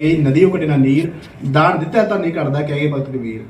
ਇਹ ਨਦੀ ਉਹ ਨਾ ਨੀਰ, ਦਾਨ ਦਿੱਤਾ ਤਾਂ ਨਹੀਂ ਕਰਦਾ ਕਹੇ ਭਗਤ ਕਬੀਰ।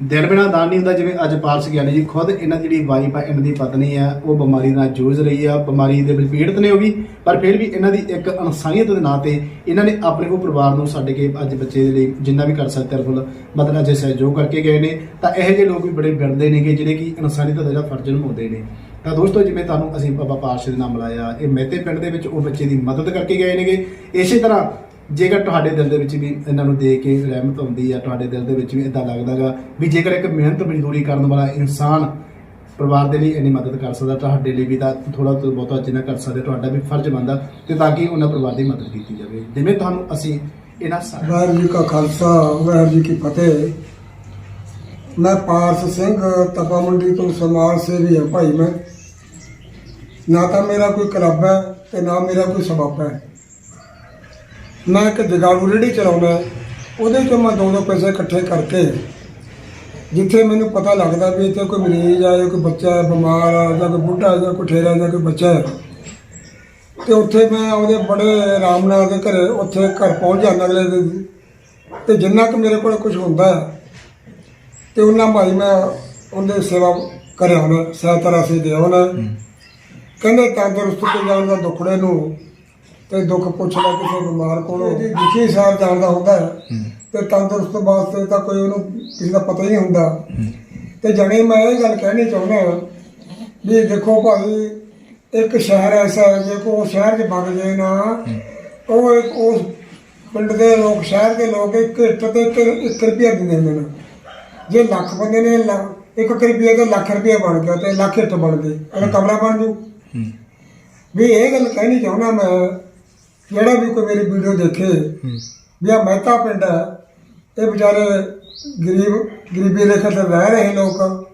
ਦਿਲ ਬਿਨਾ ਦਾਨ ਨਹੀਂ ਹੁੰਦਾ, ਜਿਵੇਂ ਅੱਜ ਪਾਰਸ ਗਿਆਨੀ ਜੀ ਖੁਦ ਇਹਨਾਂ ਦੀ ਜਿਹੜੀ ਵਾਈਫ ਆ, ਇਹਨਾਂ ਦੀ ਪਤਨੀ ਆ, ਉਹ ਬਿਮਾਰੀ ਨਾਲ ਜੂਝ ਰਹੀ ਆ, ਬਿਮਾਰੀ ਦੇ ਵਿੱਚ ਪੀੜਤ ਨੇ ਉਹ ਵੀ, ਪਰ ਫਿਰ ਵੀ ਇਹਨਾਂ ਦੀ ਇੱਕ ਇਨਸਾਨੀਅਤ ਦੇ ਨਾਂ ਤੇ ਇਹਨਾਂ ਨੇ ਆਪਣੇ ਉਹ ਪਰਿਵਾਰ ਨੂੰ ਛੱਡ ਕੇ ਅੱਜ ਬੱਚੇ ਦੇ ਲਈ ਜਿੰਨਾ ਵੀ ਕਰ ਸਕਦੇ ਤਰਫਲ ਮਤਲਬ ਜੇ ਸਹਿਯੋਗ ਕਰਕੇ ਗਏ ਨੇ, ਤਾਂ ਇਹੋ ਜਿਹੇ ਲੋਕ ਵੀ ਬੜੇ ਬਿਰਦੇ ਨੇਗੇ, ਜਿਹੜੇ ਕਿ ਇਨਸਾਨੀਅਤ ਦਾ ਜਿਹੜਾ ਫਰਜ਼ ਨਿਭਾਉਂਦੇ ਨੇ। ਤਾਂ ਦੋਸਤੋ, ਜਿਵੇਂ ਤੁਹਾਨੂੰ ਅਸੀਂ ਬਾਬਾ ਪਾਰਸ਼ ਦੇ ਨਾਮ ਲਾਇਆ, ਇਹ ਮਹਿਤੇ ਪਿੰਡ ਦੇ ਵਿੱਚ ਉਹ ਬੱਚੇ ਦੀ ਮਦਦ ਕਰਕੇ ਗਏ ਨੇਗੇ। ਇਸੇ ਤਰ੍ਹਾਂ ਜੇਕਰ ਤੁਹਾਡੇ ਦਿਲ ਦੇ ਵਿੱਚ ਵੀ ਇਹਨਾਂ ਨੂੰ ਦੇਖ ਕੇ ਰਹਿਮਤ ਹੁੰਦੀ ਆ, ਤੁਹਾਡੇ ਦਿਲ ਦੇ ਵਿੱਚ ਵੀ ਇਦਾਂ ਲੱਗਦਾਗਾ ਵੀ ਜੇਕਰ ਇੱਕ ਮਿਹਨਤ ਮਜ਼ਦੂਰੀ ਕਰਨ ਵਾਲਾ ਇਨਸਾਨ ਪਰਿਵਾਰ ਦੇ ਲਈ ਇੰਨੀ ਮਦਦ ਕਰ ਸਕਦਾ, ਤੁਹਾਡੇ ਲਈ ਵੀ ਤਾਂ ਥੋੜਾ ਤੋਂ ਬਹੁਤਾ ਜਿੰਨਾ ਕਰ ਸਕਦੇ, ਤੁਹਾਡਾ ਵੀ ਫਰਜ਼ ਬਣਦਾ ਤੇ ਤਾਂ ਕਿ ਉਹਨਾਂ ਪਰਿਵਾਰ ਦੀ ਮਦਦ ਕੀਤੀ ਜਾਵੇ। ਜਿਵੇਂ ਤੁਹਾਨੂੰ ਅਸੀਂ ਇਹਨਾਂ ਸਾਰੇ ਵਾਹਿਗੁਰੂ ਜੀ ਕਾ ਖਾਲਸਾ, ਵਾਹਿਗੁਰੂ ਜੀ ਕੀ ਫਤਿਹ। ਮੈਂ ਪਾਰਸ ਸਿੰਘ ਤਪਾ ਮੰਡੀ ਤੋਂ ਸਮਾਜ ਸੇਵੀ ਹਾਂ ਭਾਈ ਮੈਂ। ਨਾ ਤਾਂ ਮੇਰਾ ਕੋਈ ਕਲੱਬ ਹੈ ਤੇ ਨਾ ਮੇਰਾ ਕੋਈ ਸਬੱਬ ਹੈ। ਮੈਂ ਇੱਕ ਜਗਾੜੂ ਰੇੜੀ ਚਲਾਉਂਦਾ ਉਹਦੇ ਚੋਂ ਮੈਂ ਦੋ ਦੋ ਪੈਸੇ ਇਕੱਠੇ ਕਰਕੇ ਜਿੱਥੇ ਮੈਨੂੰ ਪਤਾ ਲੱਗਦਾ ਵੀ ਇੱਥੇ ਕੋਈ ਮਰੀਜ਼ ਆ ਜਾਂ ਕੋਈ ਬੱਚਾ ਹੈ ਬਿਮਾਰ ਆ ਜਾਂ ਕੋਈ ਬੁੱਢਾ ਜਾਂ ਕੋਈ ਠੇਰਾ ਜਾਂ ਕੋਈ ਬੱਚਾ ਹੈ। ਤੇ ਉੱਥੇ ਮੈਂ ਉਹਦੇ ਬੜੇ ਆਰਾਮ ਨਾਲ ਉਹਦੇ ਘਰੇ ਉੱਥੇ ਘਰ ਪਹੁੰਚ ਜਾਂਦਾ ਅਗਲੇ ਦਿਨ। ਤੇ ਜਿੰਨਾ ਕੁ ਮੇਰੇ ਕੋਲ ਕੁਝ ਹੁੰਦਾ ਤੇ ਉਹਨਾਂ ਭਾਈ ਮੈਂ ਉਹਦੇ ਸੇਵਾ ਕਰਿਆ ਉਹਨਾਂ ਸਹਾਇਤਾ ਰਾਸ਼ੀ ਦੇ ਉਹਨਾਂ ਕਹਿੰਦੇ ਤੰਦਰੁਸਤ ਤੇ ਜਾਣ ਦਾ ਦੁੱਖੜੇ ਨੂੰ ਤੇ ਦੁੱਖ ਪੁੱਛ ਲੈ ਕਿਸੇ ਬਿਮਾਰ ਕੋਲੋਂ। ਜਿੱਥੇ ਸਾਰ ਜਾਣਦਾ ਹੁੰਦਾ ਹੈ ਤੇ ਤੰਦਰੁਸਤ ਵਾਸਤੇ ਤਾਂ ਕੋਈ ਉਹਨੂੰ ਕਿਸੇ ਦਾ ਪਤਾ ਹੀ ਨਹੀਂ ਹੁੰਦਾ। ਤੇ ਜਣੇ ਮੈਂ ਇਹ ਗੱਲ ਕਹਿਣੀ ਚਾਹੁੰਦਾ ਵੀ ਦੇਖੋ ਭਾਈ ਇੱਕ ਸ਼ਹਿਰ ਐਸਾ ਹੈ ਜੇ ਕੋ ਸ਼ਹਿਰ ਦੇ ਵਗ ਜਾਏ ਨਾ ਉਹ ਇੱਕ ਉਸ ਪਿੰਡ ਦੇ ਲੋਕ ਸ਼ਹਿਰ ਦੇ ਲੋਕ ਇੱਕ ਇੱਟ ਤੇ ਇੱਕ ਇੱਕ ਰੁਪਿਆ ਦਿੰਦੇ ਨੇ। ਜੇ ਲੱਖ ਬੰਦੇ ਨੇ ਇੱਕ ਰੁਪਿਆ ਤੇ ਲੱਖ ਰੁਪਿਆ ਬਣ ਗਿਆ ਤੇ ਲੱਖ ਇੱਟ ਬਣ ਗਈ ਅਗਰ ਕਮਰਾ ਬਣ ਜੂ। ਵੀ ਇਹ ਗੱਲ ਕਹਿਣੀ ਚਾਹੁੰਦਾ ਮੈਂ ਜਿਹੜਾ ਵੀ ਕੋਈ ਮੇਰੀ ਵੀਡੀਓ ਦੇਖੇ ਵੀ ਆ ਮਹਿਤਾ ਪਿੰਡ ਹੈ ਇਹ ਵਿਚਾਰੇ ਗਰੀਬ ਗਰੀਬੀ ਰੇਖਾ ਤੇ ਰਹਿ ਰਹੇ ਲੋਕ।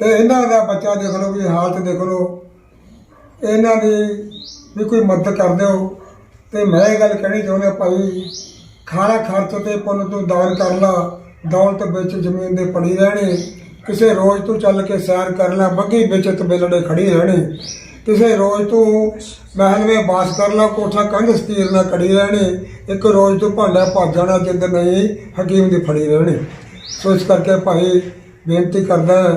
ਤੇ ਇਹਨਾਂ ਦਾ ਬੱਚਾ ਦੇਖ ਲਓ ਵੀ ਹਾਲਤ ਦੇਖ ਲਓ। ਇਹਨਾਂ ਦੀ ਵੀ ਕੋਈ ਮਦਦ ਕਰ ਦਿਓ। ਤੇ ਮੈਂ ਇਹ ਗੱਲ ਕਹਿਣੀ ਚਾਹੁੰਦਾ ਭਾਈ ਖਾਣਾ ਖਰਚ ਤੇ ਪੁੰਨ ਤੂੰ ਦਾਨ ਕਰ ਲਾ ਦੌਲਤ ਵਿੱਚ ਜ਼ਮੀਨ ਦੇ ਪੜੀ ਰਹਿਣੀ ਕਿਸੇ ਰੋਜ਼ ਤੂੰ ਚੱਲ ਕੇ ਸੈਰ ਕਰ ਲੈ ਬੱਗੀ ਵਿੱਚ ਤਬੇਲੜੇ ਖੜੀ ਰਹਿਣੀ। ਕਿਸੇ ਰੋਜ਼ ਤੋਂ ਮਹਿਲ ਵਿੱਚ ਬਾਸ ਕਰ ਲਾ, ਕੋਠਾ ਕੰਧ ਸਤੀਰ ਨਾਲ ਕੜੀ ਰਹਿਣੀ, ਇੱਕ ਰੋਜ਼ ਤੋਂ ਭਾਂਡਾ ਭੱਜ ਜਾਣਾ, ਜਿੰਦ ਨਹੀਂ ਹਕੀਮ ਦੀ ਫੜੀ ਰਹਿਣੀ। ਸੋ ਇਸ ਕਰਕੇ ਭਾਈ ਬੇਨਤੀ ਕਰਦਾ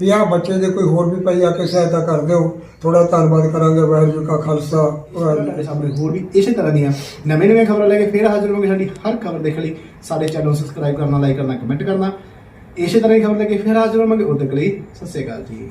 ਵੀ ਆਹ ਬੱਚੇ ਦੇ ਕੋਈ ਹੋਰ ਵੀ ਭਾਈ ਆ ਕੇ ਸਹਾਇਤਾ ਕਰ ਦਿਓ ਥੋੜਾ ਧੰਨਵਾਦ ਕਰਾਂਗੇ, ਵਾਹਿਗੁਰੂ ਜੀ ਕਾ ਖਾਲਸਾ, ਵਾਹਿਗੁਰੂ ਸਾਹਮਣੇ ਹੋਰ ਵੀ ਇਸੇ ਤਰ੍ਹਾਂ ਦੀਆਂ ਨਵੇਂ ਨਵੇਂ ਖਬਰਾਂ ਲੈ ਕੇ ਫੇਰ ਹਾਜ਼ਰ ਹੋਵਾਂਗੇ ਸਾਡੀ ਹਰ ਖਬਰ ਦੇਖਣ ਲਈ। ਸਾਡੇ ਚੈਨਲ ਨੂੰ ਸਬਸਕ੍ਰਾਈਬ ਕਰਨਾ ਲਾਈਕ ਕਰਨਾ ਕਮੈਂਟ ਕਰਨਾ। ਇਸੇ ਤਰ੍ਹਾਂ ਦੀ ਖਬਰ ਲੈ ਕੇ ਫੇਰ ਹਾਜ਼ਰ ਹੋਵਾਂਗੇ। ਉਦੋਂ ਤੱਕ ਲਈ ਸਤਿ ਸ਼੍ਰੀ ਅਕਾਲ ਜੀ।